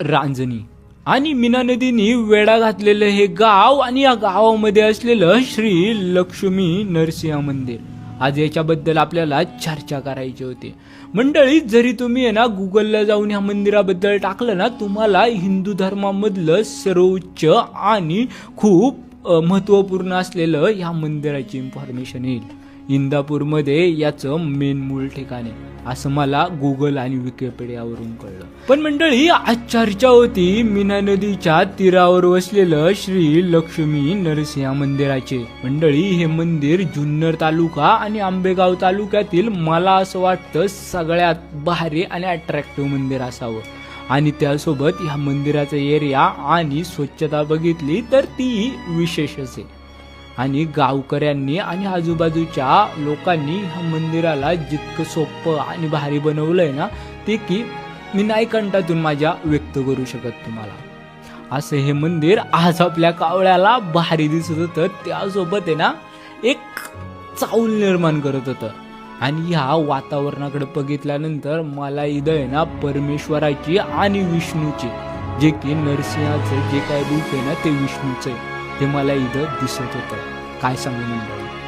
रांजणी. आणि मीना नदीने वेढा घातलेलं हे गाव आणि या गावामध्ये असलेलं श्री लक्ष्मी नरसिंह मंदिर. आज याच्याबद्दल आपल्याला चर्चा करायची होती. मंडळी जरी तुम्ही आहे ना गुगलला जाऊन ह्या मंदिराबद्दल टाकलं ना तुम्हाला हिंदू धर्मामधलं सर्वोच्च आणि खूप महत्त्वपूर्ण असलेलं ह्या मंदिराची इन्फॉर्मेशन येईल. इंदापूरमध्ये याचं मेन मूळ ठिकाण आहे. असं मला गुगल आणि विकिपीडियावरून कळलं. पण मंडळी आज चर्चा होती मीना नदीच्या तीरावर वसलेलं श्री लक्ष्मी नरसिंह मंदिराचे. मंडळी हे मंदिर जुन्नर तालुका आणि आंबेगाव तालुक्यातील मला असं वाटतं सगळ्यात भारी आणि अट्रॅक्टिव्ह मंदिर असावं. आणि त्यासोबत ह्या मंदिराचा एरिया आणि स्वच्छता बघितली तर ती विशेषच आहे. आणि गावकऱ्यांनी आणि आजूबाजूच्या लोकांनी ह्या मंदिराला जितकं सोपं आणि भारी बनवलंय ना ते की मी नाही कंटातून माझ्या व्यक्त करू शकत तुम्हाला. असं हे मंदिर आज आपल्या कावळ्याला भारी दिसत होतं. त्यासोबत आहे ना एक चाऊल निर्माण करत होतं. आणि ह्या वातावरणाकडे बघितल्यानंतर मला इथं आहे ना परमेश्वराची आणि विष्णूची जे की नरसिंहाचं जे काय रूप आहे ना ते विष्णूचं आहे. हे मला इथं दिसत होतं. काय सांगू मंडळी?